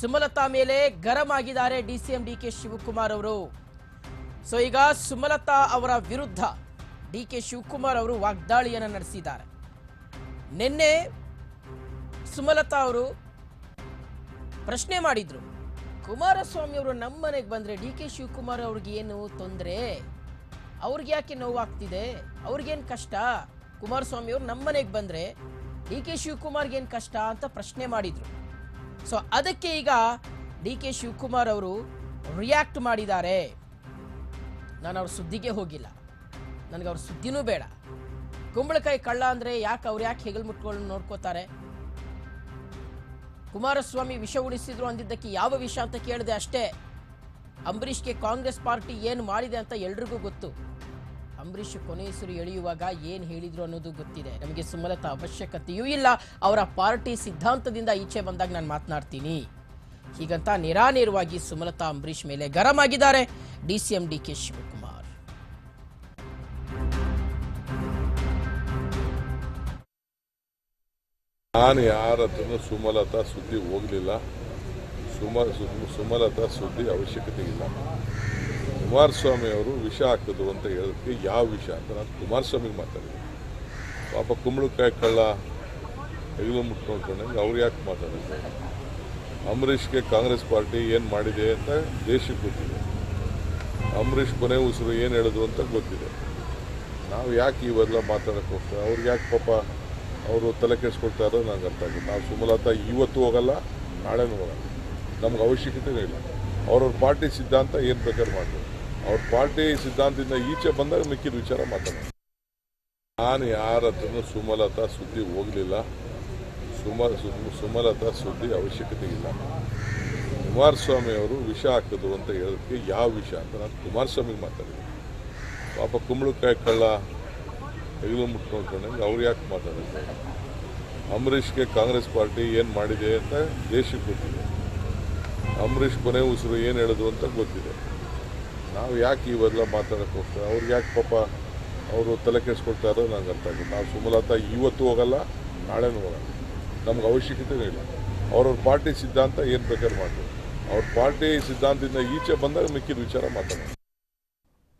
ಸುಮಲತಾ ಮೇಲೆ ಗರಂ ಆಗಿದ್ದಾರೆ D C D K Shivakumar ಅವರು. ಸೊ ಈಗ ಸುಮಲತಾ ಅವರ ವಿರುದ್ಧ ಡಿ ಕೆ ಶಿವಕುಮಾರ್ ಅವರು ವಾಗ್ದಾಳಿಯನ್ನು ನಡೆಸಿದ್ದಾರೆ. ನಿನ್ನೆ ಸುಮಲತಾ ಅವರು ಪ್ರಶ್ನೆ ಮಾಡಿದ್ರು. ಕುಮಾರಸ್ವಾಮಿ ಅವರು ನಮ್ಮ ಮನೆಗೆ ಬಂದ್ರೆ ಡಿ ಕೆ ಶಿವಕುಮಾರ್ ಅವ್ರಿಗೆ ಏನು ತೊಂದರೆ? ಅವ್ರಿಗೆ ಯಾಕೆ ನೋವಾಗ್ತಿದೆ? ಅವ್ರಿಗೇನು ಕಷ್ಟ? ಕುಮಾರಸ್ವಾಮಿ ಅವರು ನಮ್ಮ ಮನೆಗೆ ಬಂದ್ರೆ ಡಿ ಕೆ ಶಿವಕುಮಾರ್ಗೆ ಏನು ಕಷ್ಟ ಅಂತ ಪ್ರಶ್ನೆ ಮಾಡಿದ್ರು. ಸೊ ಅದಕ್ಕೆ ಈಗ ಡಿ ಕೆ ಶಿವಕುಮಾರ್ ಅವರು ರಿಯಾಕ್ಟ್ ಮಾಡಿದ್ದಾರೆ. ನಾನು ಅವ್ರ ಸುದ್ದಿಗೆ ಹೋಗಿಲ್ಲ. ನನಗೆ ಅವ್ರ ಸುದ್ದಿನೂ ಬೇಡ. ಕುಂಬಳಕಾಯಿ ಕಳ್ಳ ಅಂದರೆ ಯಾಕೆ ಅವ್ರು ಯಾಕೆ ಹೆಗಲು ಮುಟ್ಕೊಂಡು ನೋಡ್ಕೋತಾರೆ? ಕುಮಾರಸ್ವಾಮಿ ವಿಷ ಉಳಿಸಿದ್ರು ಅಂದಿದ್ದಕ್ಕೆ ಯಾವ ವಿಷ ಅಂತ ಕೇಳಿದೆ ಅಷ್ಟೇ. ಅಂಬರೀಷ್ಗೆ ಕಾಂಗ್ರೆಸ್ ಪಾರ್ಟಿ ಏನು ಮಾಡಿದೆ ಅಂತ ಎಲ್ರಿಗೂ ಗೊತ್ತು. ಅಂಬರೀಷ್ ಕೊನೆ ಹೆಸರು ಎಳೆಯುವಾಗ ಏನು ಹೇಳಿದ್ರು ಅನ್ನೋದು ಗೊತ್ತಿದೆ. ನಮಗೆ ಸುಮಲತಾ ಅವಶ್ಯಕತೆಯೂ ಇಲ್ಲ. ಅವರ ಪಾರ್ಟಿ ಸಿದ್ಧಾಂತದಿಂದ ಈಚೆ ಬಂದಾಗ ನಾನು ಮಾತನಾಡ್ತೀನಿ. ಹೀಗಂತ ನಿರಾನೇರವಾಗಿ ಸುಮಲತಾ ಅಂಬರೀಷ್ ಮೇಲೆ ಗರಂ ಆಗಿದ್ದಾರೆ D C D K Shivakumar. ನಾನು ಯಾರ ಸುಮಲತಾ ಸುದ್ದಿ ಹೋಗಲಿಲ್ಲ. ಸುಮಲತಾ ಸುದ್ದಿ ಅವಶ್ಯಕತೆ ಇಲ್ಲ. ಕುಮಾರಸ್ವಾಮಿ ಅವರು ವಿಷ ಹಾಕಿದ್ರು ಅಂತ ಹೇಳೋದಕ್ಕೆ ಯಾವ ವಿಷ ಅಂತ ನಾನು ಕುಮಾರಸ್ವಾಮಿಗೆ ಮಾತಾಡಿದೆ. ಪಾಪ ಕುಂಬಳಕಾಯಿ ಕಳ್ಳ ಹೆಗಲು ಮುಟ್ಕೊಂಡ್ಕೊಂಡಂಗೆ ಅವ್ರು ಯಾಕೆ ಮಾತಾಡಿದ್ರು? ಅಂಬರೀಷ್ಗೆ ಕಾಂಗ್ರೆಸ್ ಪಾರ್ಟಿ ಏನು ಮಾಡಿದೆ ಅಂತ ದೇಶಕ್ಕೆ ಗೊತ್ತಿದೆ. ಅಂಬರೀಷ್ ಕೊನೆ ಉಸಿರು ಏನು ಹೇಳಿದ್ರು ಅಂತ ಗೊತ್ತಿದೆ. ನಾವು ಯಾಕೆ ಇವೆಲ್ಲ ಮಾತಾಡೋಕ್ಕೆ ಹೋಗ್ತೇವೆ ಅವ್ರಿಗೆ ಯಾಕೆ ಪಾಪ ಅವರು ತಲೆ ಕೆಡಿಸ್ಕೊಳ್ತಾ ಇರೋದು ನಂಗೆ ಅರ್ಥ ಆಗಿದೆ ನಾವು ಸುಮಲತಾ ಇವತ್ತು ಹೋಗಲ್ಲ, ನಾಳೆನೂ ಹೋಗಲ್ಲ. ನಮ್ಗೆ ಅವಶ್ಯಕತೆ ಇಲ್ಲ. ಅವ್ರವ್ರ ಪಾರ್ಟಿ ಸಿದ್ಧಾಂತ ಏನು ಬೇಕಾದ್ರೆ ಮಾಡ್ತಾರೆ ಅವ್ರ ಪಾರ್ಟಿ ಸಿದ್ಧಾಂತದಿಂದ ಈಚೆ ಬಂದಾಗ ಮಿಕ್ಕಿದ ವಿಚಾರ ಮಾತಾಡೋಣ. ನಾನು ಯಾರ ಹತ್ರನೂ ಸುಮಲತಾ ಸುದ್ದಿ ಹೋಗಲಿಲ್ಲ. ಸುಮ ಸುಮಲತಾ ಸುದ್ದಿ ಅವಶ್ಯಕತೆ ಇಲ್ಲ. ಕುಮಾರಸ್ವಾಮಿ ಅವರು ವಿಷ ಹಾಕಿದ್ರು ಅಂತ ಹೇಳೋದಕ್ಕೆ ಯಾವ ವಿಷ ಅಂತ ನಾನು ಕುಮಾರಸ್ವಾಮಿಗೆ ಮಾತಾಡಿದೆ ಪಾಪ ಕುಂಬಳಕಾಯಿ ಕಳ್ಳ ಹೆಗಲು ಮುಟ್ಕೊಂಡ್ಕೊಂಡಂಗೆ ಅವ್ರು ಯಾಕೆ ಮಾತಾಡಿದ್ರು ಅಂಬರೀಷ್ಗೆ ಕಾಂಗ್ರೆಸ್ ಪಾರ್ಟಿ ಏನು ಮಾಡಿದೆ ಅಂತ ದೇಶಕ್ಕೆ ಗೊತ್ತಿದೆ. ಅಂಬರೀಷ್ ಕೊನೆ ಉಸಿರು ಏನು ಹೇಳೋದು ಅಂತ ಗೊತ್ತಿದೆ. ನಾವು ಯಾಕೆ ಇವೆಲ್ಲ ಮಾತಾಡಕ್ಕೆ ಹೋಗ್ತೇವೆ? ಅವ್ರಿಗೆ ಯಾಕೆ ಪಾಪ ಅವರು ತಲೆ ಕೆಡಿಸ್ಕೊಳ್ತಾ ಇರೋದು ನಂಗೆ ಅರ್ಥ ಆಗಿಲ್ಲ. ನಾವು ಸುಮಲತಾ ಇವತ್ತು ಹೋಗಲ್ಲ, ನಾಳೆನೂ ಹೋಗಲ್ಲ. ನಮ್ಗೆ ಅವಶ್ಯಕತೆನೇ ಇಲ್ಲ. ಅವ್ರವ್ರ ಪಾರ್ಟಿ ಸಿದ್ಧಾಂತ ಏನು ಬೇಕಾದ್ರೆ ಮಾಡ್ತೀವಿ. ಅವ್ರ ಪಾರ್ಟಿ ಸಿದ್ಧಾಂತದಿಂದ ಈಚೆ ಬಂದಾಗ ಮಿಕ್ಕಿದ ವಿಚಾರ ಮಾತಾಡೋಣ.